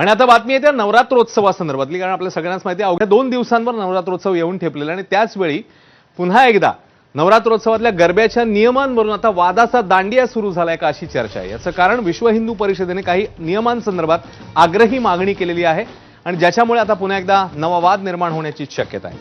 आणि आता बातमी येते नवरात्रोत्सवासंदर्भातली कारण आपल्या सगळ्यांनाच माहिती आहे अवघ्या दोन दिवसांवर नवरात्रोत्सव येऊन ठेपलेला आणि त्याच वेळी पुन्हा एकदा नवरात्रोत्सवातल्या गरब्याच्या नियमांवरून आता वादाचा दांडिया सुरू झालाय का अशी चर्चा आहे. याचं कारण विश्व हिंदू परिषदेने काही नियमांसंदर्भात आग्रही मागणी केलेली आहे आणि ज्याच्यामुळे आता पुन्हा एकदा नवा वाद निर्माण होण्याची शक्यता आहे.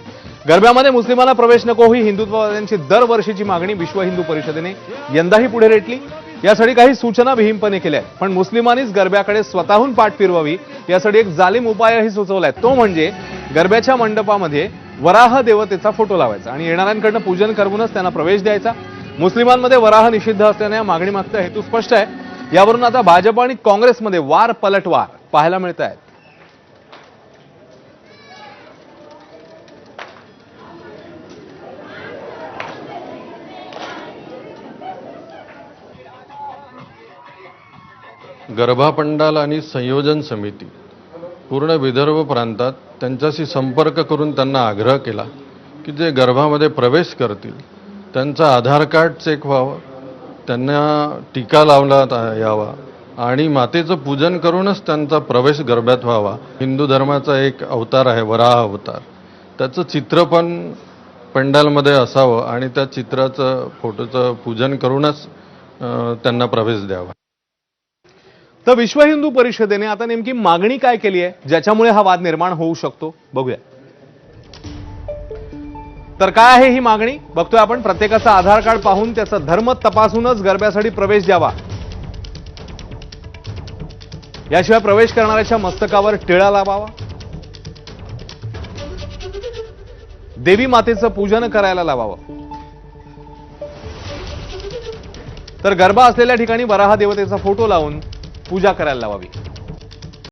गरब्यामध्ये मुस्लिमांना प्रवेश नको ही हिंदुत्ववाद्यांची दरवर्षीची मागणी विश्व हिंदू परिषदेने यंदाही पुढे रेटली. यासाठी काही सूचना विहिंपने केल्या आहेत. पण मुस्लिमांनीच गरब्याकडे स्वतःहून पाठ फिरवावी यासाठी एक जालिम उपायही सुचवलाय. तो म्हणजे गरब्याच्या मंडपामध्ये वराह देवतेचा फोटो लावायचा आणि येणाऱ्यांकडनं पूजन करूनच त्यांना प्रवेश द्यायचा. मुस्लिमांमध्ये वराह निषिद्ध असल्याने या मागणीमागचा हेतू स्पष्ट आहे. यावरून आता भाजप आणि काँग्रेसमध्ये वार पलटवार पाहायला मिळत आहेत गर्भापंडाल आणि संयोजन समिती पूर्ण विदर्भ प्रांतात त्यांच्याशी संपर्क करून त्यांना आग्रह केला की जे गर्भामध्ये प्रवेश करतील त्यांचं आधार कार्ड चेक व्हावं त्यांना टीका लावला यावा आणि मातेचं पूजन करूनच त्यांचा प्रवेश गर्भ्यात व्हावा. हिंदू धर्माचा एक अवतार आहे वराह अवतार. त्याचं चित्र पण पंडालमध्ये असावं आणि त्या चित्राचं फोटोचं पूजन करूनच त्यांना प्रवेश द्यावा. तर विश्व हिंदू परिषदेने आता नेमकी मागणी काय केली आहे? ज्याच्यामुळे हा वाद निर्माण होऊ शकतो? बघूया. तर काय आहे ही मागणी? बघतोय आपण प्रत्येकाचा आधार कार्ड पाहून त्याचा धर्म तपासूनच गरब्यासाठी प्रवेश द्यावा. याशिवाय प्रवेश करणाऱ्याच्या मस्तकावर टिळा लावावा. देवी मातेचं पूजन करायला लावावं. तर गरबा असलेल्या ठिकाणी वराहा देवतेचा फोटो लावून पूजा करायला लावावी.